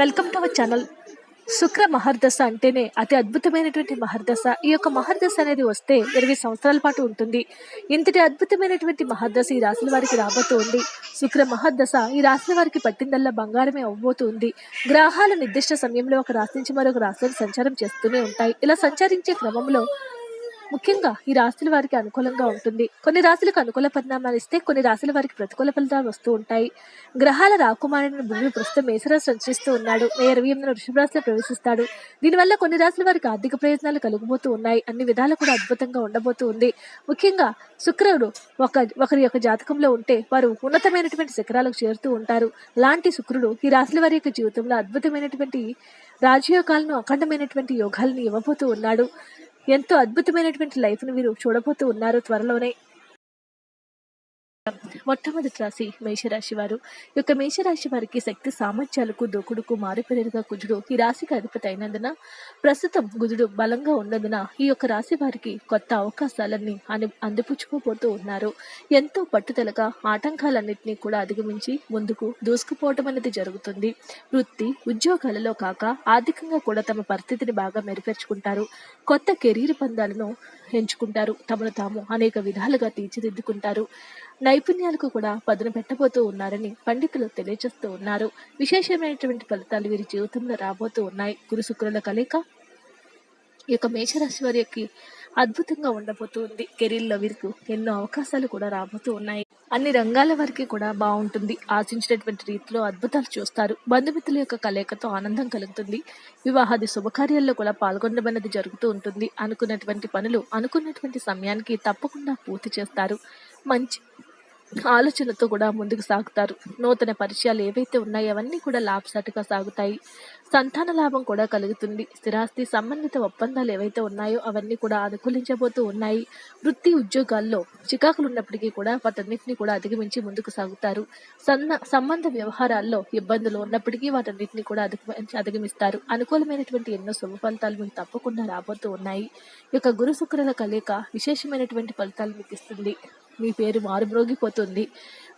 Welcome to our channel శుక్ర మహర్దశ అంటేనే అతి అద్భుతమైనటువంటి మహర్దశ. ఈ యొక్క మహర్దశ అనేది వస్తే ఇరవై సంవత్సరాల పాటు ఉంటుంది. ఇంతటి అద్భుతమైనటువంటి మహర్దశ ఈ రాశుల వారికి రాబోతుంది. శుక్ర మహర్దశ ఈ రాశుల వారికి పట్టిందల్లా బంగారమే అవ్వబోతుంది. గ్రహాలు నిర్దిష్ట సమయంలో ఒక రాశి నుంచి మరొక రాశిలోకి సంచారం చేస్తూనే ఉంటాయి. ఇలా సంచరించే క్రమంలో ముఖ్యంగా ఈ రాశుల వారికి అనుకూలంగా ఉంటుంది. కొన్ని రాశులకు అనుకూల పరిణామాలు ఇస్తే కొన్ని రాశుల వారికి ప్రతికూల ఫలితాలు వస్తూ ఉంటాయి. గ్రహాల రాకుమారిన భూమి ప్రస్తుతం మేసరాశి సంచరిస్తూ ఉన్నాడు. మే ఇరవై ఎనిమిది వృషభ రాశిలో ప్రవేశిస్తాడు. దీనివల్ల కొన్ని రాశుల వారికి ఆర్థిక ప్రయోజనాలు కలుగబోతూ ఉన్నాయి. అన్ని విధాలు కూడా అద్భుతంగా ఉండబోతూ ఉంది. ముఖ్యంగా శుక్రుడు ఒక ఒకరి యొక్క జాతకంలో ఉంటే వారు ఉన్నతమైనటువంటి శిఖరాలకు చేరుతూ ఉంటారు. లాంటి శుక్రుడు ఈ రాశుల వారి యొక్క జీవితంలో అద్భుతమైనటువంటి రాజయోగాలను అఖండమైనటువంటి యోగాలను ఇవ్వబోతూ ఉన్నాడు. ఎంతో అద్భుతమైనటువంటి లైఫ్ను వీరు చూడబోతూ ఉన్నారు త్వరలోనే. మొట్టమొదటి రాశి మేషరాశి వారు. యొక్క మేషరాశి వారికి శక్తి సామర్థ్యాలకు దూకుడుకు మారుపేరుగా కుజుడు ఈ రాశికి అధిపతి అయినందున ప్రస్తుతం గుజుడు బలంగా ఉన్నందున ఈ యొక్క రాశి వారికి కొత్త అవకాశాలన్నీ అని అందిపుచ్చుకోబోతూ ఉన్నారు. ఎంతో పట్టుదలగా ఆటంకాలన్నింటినీ కూడా అధిగమించి ముందుకు దూసుకుపోవటం అనేది జరుగుతుంది. వృత్తి ఉద్యోగాలలో కాక ఆర్థికంగా కూడా తమ పరిస్థితిని బాగా మెరుగుపరుచుకుంటారు. కొత్త కెరీర్ పందాలను ఎంచుకుంటారు తమను తాము అనేక విధాలుగా తీర్చిదిద్దుకుంటారు. నైపుణ్యాలకు కూడా పదును పెట్టబోతూ ఉన్నారని పండితులు తెలియజేస్తూ ఉన్నారు. విశేషమైనటువంటి ఫలితాలు వీరి జీవితంలో రాబోతూ ఉన్నాయి. గురు శుక్రుల కలయిక ఈ యొక్క మేషరాశి వారికి అద్భుతంగా ఉండబోతుంది కెరీర్లో వీరికి ఎన్నో అవకాశాలు కూడా రాబోతూ ఉన్నాయి. అన్ని రంగాల వారికి కూడా బాగుంటుంది. ఆశించినటువంటి రీతిలో అద్భుతాలు చూస్తారు. బంధుమిత్రుల యొక్క కలయికతో ఆనందం కలుగుతుంది. వివాహాది శుభకార్యాల్లో కూడా పాల్గొనమన్నది జరుగుతూ ఉంటుంది. అనుకున్నటువంటి పనులు అనుకున్నటువంటి సమయానికి తప్పకుండా పూర్తి చేస్తారు. మంచి ఆలోచనతో కూడా ముందుకు సాగుతారు. నూతన పరిచయాలు ఏవైతే ఉన్నాయో అవన్నీ కూడా లాభసాటిగా సాగుతాయి. సంతాన లాభం కూడా కలుగుతుంది. స్థిరాస్తి సంబంధిత ఒప్పందాలు ఏవైతే ఉన్నాయో అవన్నీ కూడా అనుకూలించబోతూ ఉన్నాయి. వృత్తి ఉద్యోగాల్లో చికాకులు ఉన్నప్పటికీ కూడా వాటన్నిటిని కూడా అధిగమించి ముందుకు సాగుతారు. సన్న సంబంధ వ్యవహారాల్లో ఇబ్బందులు ఉన్నప్పటికీ వాటన్నిటిని కూడా అధిగమించి అధిగమిస్తారు. అనుకూలమైనటువంటి ఎన్నో శుభ ఫలితాలు మీకు తప్పకుండా రాబోతూ ఉన్నాయి. ఈ యొక్క గురు శుక్రుల కలయిక విశేషమైనటువంటి ఫలితాలు మీకు ఇస్తుంది. మీ పేరు మారుమ్రోగిపోతుంది.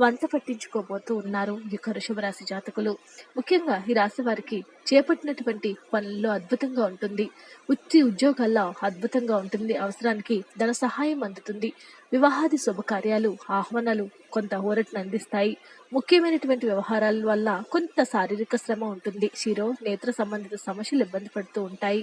వంట పట్టించుకోబోతూ ఉన్నారు ఈ యొక్క వృషభ రాశి జాతకులు. ముఖ్యంగా ఈ రాశి వారికి చేపట్టినటువంటి పనుల్లో అద్భుతంగా ఉంటుంది. వృత్తి ఉద్యోగాల్లో అద్భుతంగా ఉంటుంది. అవసరానికి ధన సహాయం అందుతుంది. వివాహాది శుభకార్యాలు ఆహ్వానాలు కొంత ఊరటను అందిస్తాయి. ముఖ్యమైనటువంటి వ్యవహారాల వల్ల కొంత శారీరక శ్రమ ఉంటుంది. శిరో నేత్ర సంబంధిత సమస్యలు ఇబ్బంది పడుతూ ఉంటాయి.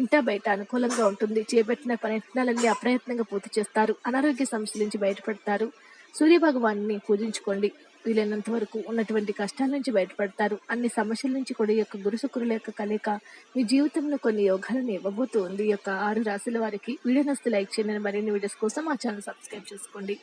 ఇంటా బయట అనుకూలంగా ఉంటుంది. చేపట్టిన ప్రయత్నాలన్నీ అప్రయత్నంగా పూర్తి చేస్తారు. అనారోగ్య సమస్యల నుంచి బయటపడతారు. సూర్య భగవాన్ని పూజించుకోండి. వీలైనంత వరకు ఉన్నటువంటి కష్టాల నుంచి బయటపడతారు. అన్ని సమస్యల నుంచి కూడా ఈ యొక్క గురు శుక్రుల యొక్క కలయిక మీ జీవితంలో కొన్ని యోగాలను ఇవ్వబోతూ ఉంది ఈ యొక్క ఆరు రాశుల వారికి వీడియో లైక్ చేయండి. మరిన్ని వీడియోస్ కోసం మా ఛానల్ సబ్స్క్రైబ్ చేసుకోండి.